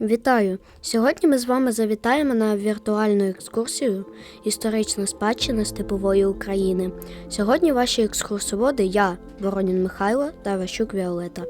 Вітаю! Сьогодні ми з вами завітаємо на віртуальну екскурсію історична спадщина степової України. Сьогодні ваші екскурсоводи я, Воронін Михайло та Ващук Віолета.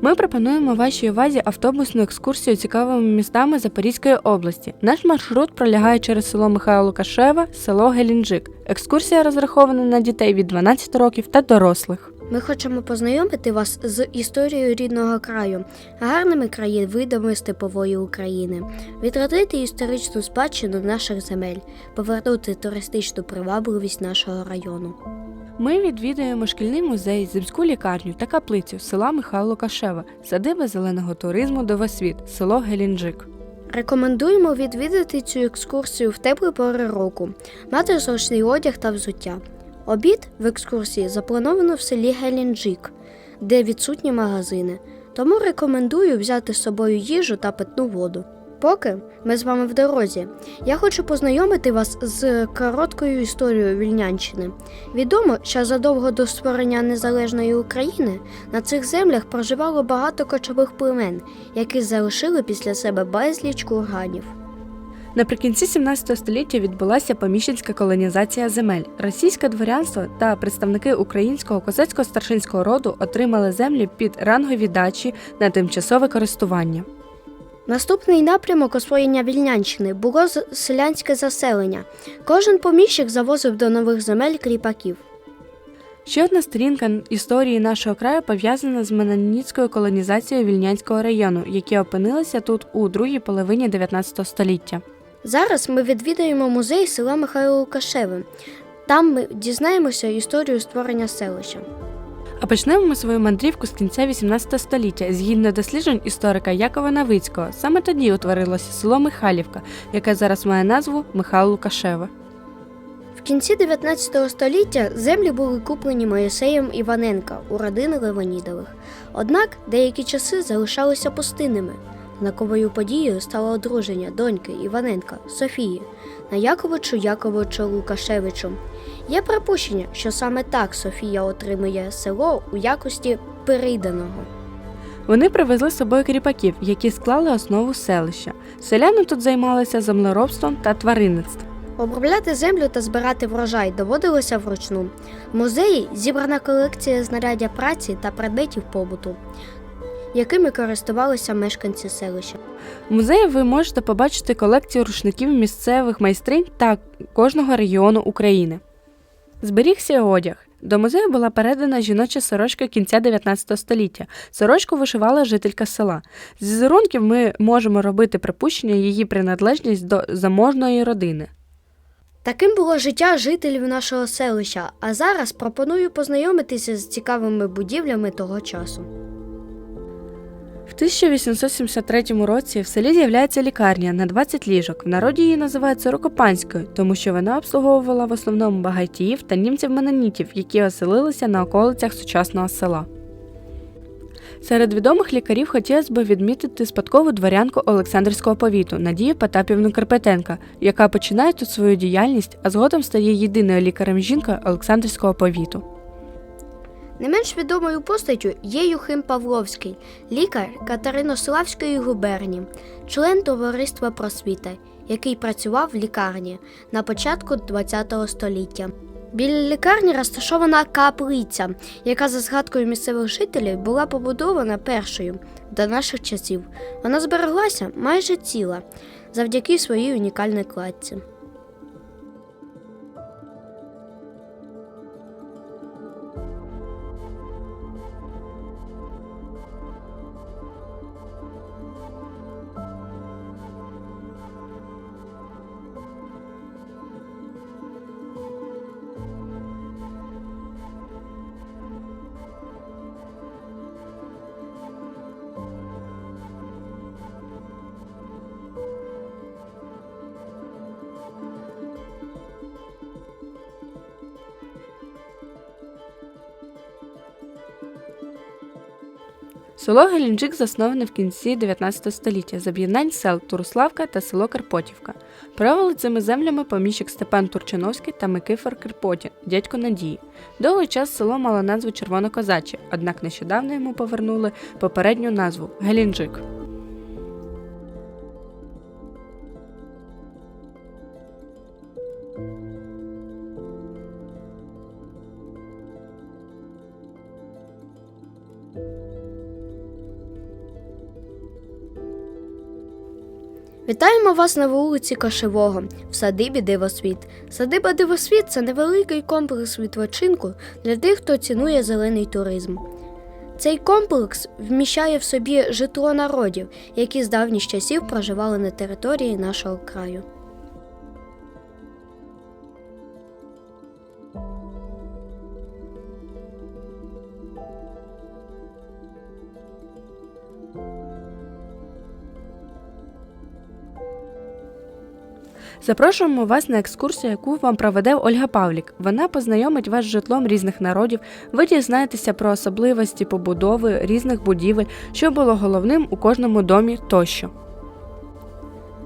Ми пропонуємо вашій увазі автобусну екскурсію цікавими містами Запорізької області. Наш маршрут пролягає через село Михайло Лукашева, село Гелінджик. Екскурсія розрахована на дітей від 12 років та дорослих. Ми хочемо познайомити вас з історією рідного краю, гарними краєвидами степової України, відродити історичну спадщину наших земель, повернути туристичну привабливість нашого району. Ми відвідуємо шкільний музей, земську лікарню та каплицю села Михайло Лукашева, садиби зеленого туризму Довосвіт, село Гелінджик. Рекомендуємо відвідати цю екскурсію в теплі пори року, мати зручний одяг та взуття. Обід в екскурсії заплановано в селі Гелінджик, де відсутні магазини, тому рекомендую взяти з собою їжу та питну воду. Поки ми з вами в дорозі, я хочу познайомити вас з короткою історією Вільнянщини. Відомо, що задовго до створення незалежної України на цих землях проживало багато кочових племен, які залишили після себе безліч курганів. Наприкінці 17 століття відбулася поміщенська колонізація земель. Російське дворянство та представники українського козацького старшинського роду отримали землі під рангові дачі на тимчасове користування. Наступний напрямок освоєння Вільнянщини було селянське заселення. Кожен поміщик завозив до нових земель кріпаків. Ще одна сторінка історії нашого краю пов'язана з меноніцькою колонізацією Вільнянського району, які опинилися тут у другій половині 19 століття. Зараз ми відвідаємо музей села Михайло Лукашеве. Там ми дізнаємося історію створення селища. А почнемо ми свою мандрівку з кінця 18 століття. Згідно досліджень історика Якова Навицького, саме тоді утворилося село Михайлівка, яке зараз має назву Михайло Лукашеве. В кінці 19 століття землі були куплені Моїсеєм Іваненка у родини Леванідових. Однак деякі часи залишалися пустинними. Знаковою подією стало одруження доньки Іваненка Софії на Яковичу Яковичу Лукашевичу. Є припущення, що саме так Софія отримує село у якості перейданого. Вони привезли з собою кріпаків, які склали основу селища. Селяни тут займалися землеробством та тваринництвом. Обробляти землю та збирати врожай доводилося вручну. В музеї зібрана колекція знаряддя праці та предметів побуту, якими користувалися мешканці селища. В музеї ви можете побачити колекцію рушників місцевих майстринь та кожного регіону України. Зберігся одяг. До музею була передана жіноча сорочка кінця 19 століття. Сорочку вишивала жителька села. З візерунків ми можемо робити припущення її приналежність до заможної родини. Таким було життя жителів нашого селища, а зараз пропоную познайомитися з цікавими будівлями того часу. В 1873 році в селі з'являється лікарня на 20 ліжок. В народі її називають Сорокопанською, тому що вона обслуговувала в основному багатіїв та німців-менонітів, які оселилися на околицях сучасного села. Серед відомих лікарів хотілося б відмітити спадкову дворянку Олександрівського повіту Надію Потапівну Карпетенка, яка починає тут свою діяльність, а згодом стає єдиною лікарем жінкою Олександрівського повіту. Не менш відомою постаттю є Юхим Павловський, лікар Катеринославської губернії, член товариства просвіти, який працював в лікарні на початку ХХ століття. Біля лікарні розташована каплиця, яка за згадкою місцевих жителів була побудована першою до наших часів. Вона збереглася майже ціла завдяки своїй унікальній кладці. Село Геленджик засноване в кінці 19 століття з об'єднань сел Турславка та село Карпотівка. Правили цими землями поміщик Степан Турчиновський та Микифор Карпотін, дядько Надії. Довгий час село мало назву Червонокозачі, однак нещодавно йому повернули попередню назву Геленджик. Thank you. Вітаємо вас на вулиці Кашевого в садибі Дивосвіт. Садиба Дивосвіт це невеликий комплекс відпочинку для тих, хто цінує зелений туризм. Цей комплекс вміщає в собі житло народів, які з давніх часів проживали на території нашого краю. Запрошуємо вас на екскурсію, яку вам проведе Ольга Павлік. Вона познайомить вас з житлом різних народів. Ви дізнаєтеся про особливості побудови різних будівель, що було головним у кожному домі тощо.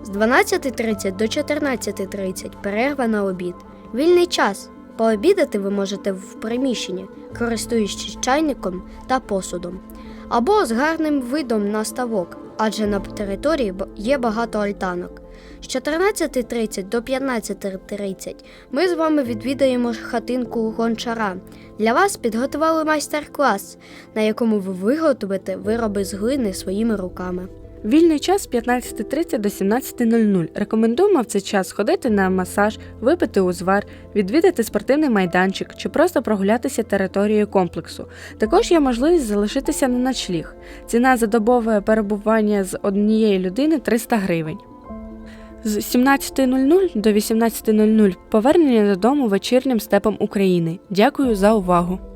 З 12.30 до 14.30 перерва на обід. Вільний час. Пообідати ви можете в приміщенні, користуючись чайником та посудом, або з гарним видом на ставок, адже на території є багато альтанок. З 14.30 до 15.30 ми з вами відвідаємо хатинку гончара. Для вас підготували майстер-клас, на якому ви виготовите вироби з глини своїми руками. Вільний час з 15.30 до 17.00. Рекомендуємо в цей час сходити на масаж, випити узвар, відвідати спортивний майданчик чи просто прогулятися територією комплексу. Також є можливість залишитися на ночліг. Ціна за добове перебування з однієї людини 300 гривень. З 17.00 до 18.00 повернення додому вечірнім степом України. Дякую за увагу!